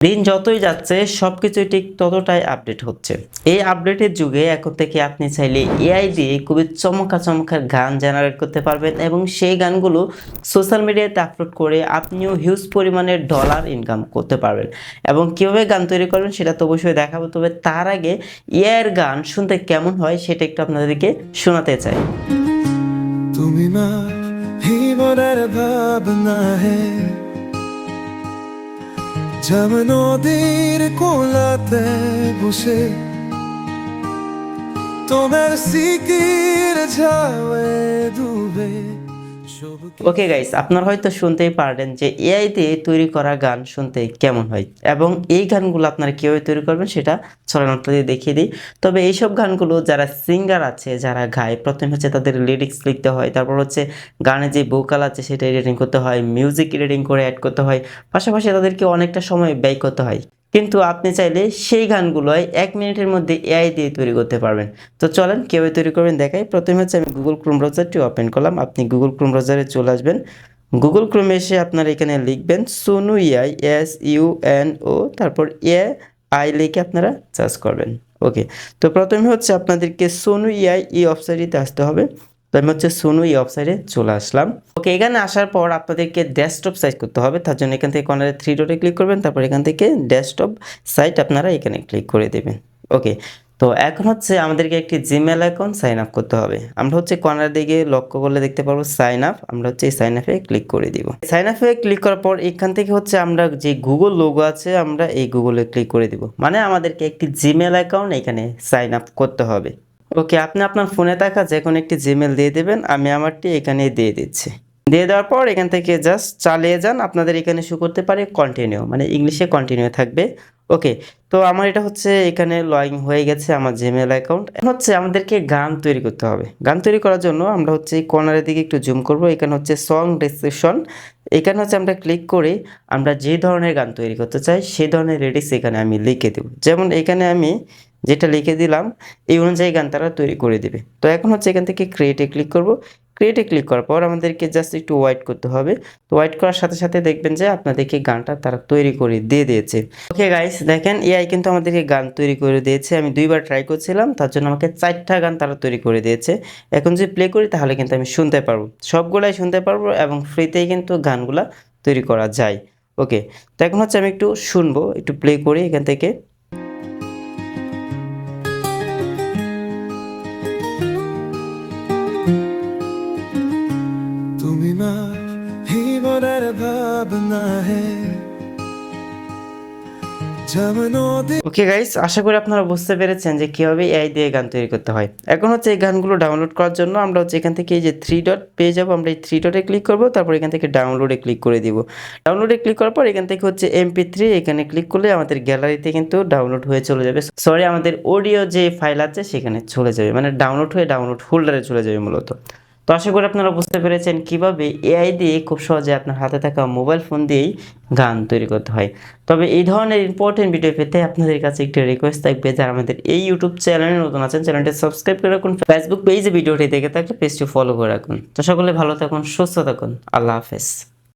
দিন যতই যাচ্ছে সব কিছুই ঠিক ততটাই আপডেট হচ্ছে। এই আপডেটের যুগে এখন থেকে আপনি চাইলে এআই দিয়ে খুবই চমকা চমকা গান জেনারেট করতে পারবেন এবং সেই গানগুলো সোশ্যাল মিডিয়াতে আপলোড করে আপনিও হিউজ পরিমাণের ডলার ইনকাম করতে পারবেন। এবং কীভাবে গান তৈরি করবেন সেটা তো অবশ্যই দেখাবো, তবে তার আগে এআইয়ের গান শুনতে কেমন হয় সেটা একটু আপনাদেরকে শোনাতে চাই। তুমি ভাবনা হে। যেম নদীর কোলাতে বসে তোমার সিকির ঝাওয়ে ডুবে। ওকে গাইস আপনারা হয়তো শুনতেই পারলেন যে এআই দিয়ে তৈরি করা গান শুনতে কেমন হয় এবং এই গানগুলো আপনারা কীভাবে তৈরি করবেন সেটা ছড়ানোটা দিয়ে দেখিয়ে দিই। তবে এইসব গানগুলো যারা সিঙ্গার আছে, যারা গায়, প্রথমে হচ্ছে তাদের লিরিক্স লিখতে হয়, তারপর হচ্ছে গানে যে ভোকাল আছে সেটা এডিটিং করতে হয় মিউজিক এডিটিং করে অ্যাড করতে হয়, পাশাপাশি তাদেরকে অনেকটা সময় ব্যয় করতে হয়। কিন্তু আপনি চাইলে সেই গানগুলোই এক মিনিটের মধ্যে এআই দিয়ে তৈরি করতে পারবেন। তো চলেন কীভাবে তৈরি করবেন দেখাই। প্রথমে হচ্ছে আমি গুগল ক্রোম ব্রাউজারটি ওপেন করলাম। আপনি গুগল ক্রোম ব্রাউজারে চলে আসবেন। গুগল ক্রোমে এসে আপনারা এখানে লিখবেন সোনু ইআই এস ইউ এন ও তারপর এ আই লিখে আপনারা সার্চ করবেন। ওকে তো প্রথমে হচ্ছে আপনাদেরকে সোনু ইআই এই ওয়েবসাইটটিতে আসতে হবে। তো আমি হচ্ছে সোনু এই ওয়েবসাইটে চলে আসলাম। ওকে, এখানে আসার পর আপনাদেরকে ডেস্কটপ সাইট করতে হবে। তার জন্য এখান থেকে কর্নারে থ্রি ডটে ক্লিক করবেন, তারপর এখান থেকে ডেস্কটপ সাইট আপনারা এখানে ক্লিক করে দেবেন। ওকে, তো এখন হচ্ছে আমাদেরকে একটি জিমেল অ্যাকাউন্ট সাইন আপ করতে হবে। আমরা হচ্ছে কর্নার দিকে লক্ষ্য করলে দেখতে পারব সাইন আপ আমরা হচ্ছে এই সাইন আপে ক্লিক করে দিব। সাইন আপে ক্লিক করার পর এখান থেকে হচ্ছে আমরা যে গুগল লোগো আছে, আমরা এই গুগলে ক্লিক করে দিব। মানে আমাদেরকে একটি জিমেল অ্যাকাউন্ট এখানে সাইন আপ করতে হবে। ওকে, আপনি আপনার ফোনে থাকা যে কোনো একটি জিমেল দিয়ে দেবেন, আমি আমারটি এখানে দিয়ে দিচ্ছি। দিয়ে দেওয়ার পর এখান থেকে জাস্ট চালিয়ে যান, আপনাদের এখানে শু করতে পারে কন্টিনিউ মানে ইংলিশে কন্টিনিউ থাকবে। ওকে, তো আমার এটা হচ্ছে এখানে লয়িং হয়ে গেছে আমার জিমেল অ্যাকাউন্ট এখন হচ্ছে আমাদেরকে গান তৈরি করতে হবে। গান তৈরি করার জন্য আমরা হচ্ছে এই কর্নারের দিকে একটু জুম করব, এখানে হচ্ছে সং ডেসক্রিপশন এখানে হচ্ছে আমরা ক্লিক করে আমরা যে ধরনের গান তৈরি করতে চাই সেই ধরনের লিরিক্স এখানে আমি লিখে দেব। যেমন এখানে আমি যেটা লিখে দিলাম, এই অনুযায়ী গান তারা তৈরি করে দেবে। তো এখন হচ্ছে এখান থেকে ক্রিয়েটে ক্লিক করব। ক্রিয়েটে ক্লিক করার পর আমাদেরকে জাস্ট একটু ওয়াইট করতে হবে। তো ওয়াইট করার সাথে সাথে দেখবেন যে আপনাদেরকে গানটা তারা তৈরি করে দিয়ে দিয়েছে। ওকে গাইস দেখেন এআই কিন্তু আমাদেরকে গান তৈরি করে দিয়েছে। আমি দুইবার ট্রাই করছিলাম, তার জন্য আমাকে চারটা গান তারা তৈরি করে দিয়েছে। এখন যদি প্লে করি, তাহলে কিন্তু আমি শুনতে পারব। সবগুলাই শুনতে পারব এবং ফ্রিতেই কিন্তু গানগুলা তৈরি করা যায়। ওকে তো এখন হচ্ছে আমি একটু শুনব, একটু প্লে করি এখান থেকে। ওকে গাইস আশা করি আপনারা বুঝতে পেরেছেন যে কীভাবে এআই দিয়ে গান তৈরি করতে হয়। এখন হচ্ছে এই গানগুলো ডাউনলোড করার জন্য আমরা হচ্ছে এখান থেকে এই যে থ্রি ডট পেয়ে যাব। আমরা এই থ্রি ডটে ক্লিক করব, তারপর এখান থেকে ডাউনলোডে ক্লিক করে দিব। ডাউনলোডে ক্লিক করার পর এখান থেকে হচ্ছে এমপি থ্রি এখানে ক্লিক করলে আমাদের গ্যালারিতে কিন্তু ডাউনলোড হয়ে চলে যাবে। সরি আমাদের অডিও যে ফাইল আছে সেখানে চলে যাবে। মানে ডাউনলোড হয়ে ডাউনলোড ফোল্ডারে চলে যাবে মূলত। তো আশা করি আপনারা বুঝতে পেরেছেন কীভাবে এআই দিয়ে খুব সহজে আপনার হাতে থাকা মোবাইল ফোন দিয়েই গান তৈরি করতে হয়। তবে এই ধরনের ইম্পর্টেন্ট ভিডিও পেতে আপনাদের কাছে একটি রিকোয়েস্ট থাকবে যারা আমাদের এই ইউটিউব চ্যানেলে নতুন আছেন চ্যানেলটি সাবস্ক্রাইব করে রাখুন ফেসবুক পেজে ভিডিওটি দেখে থাকলে পেজটি ফলো করে রাখুন। তো সকলে ভালো থাকুন, সুস্থ থাকুন, আল্লাহ হাফেজ।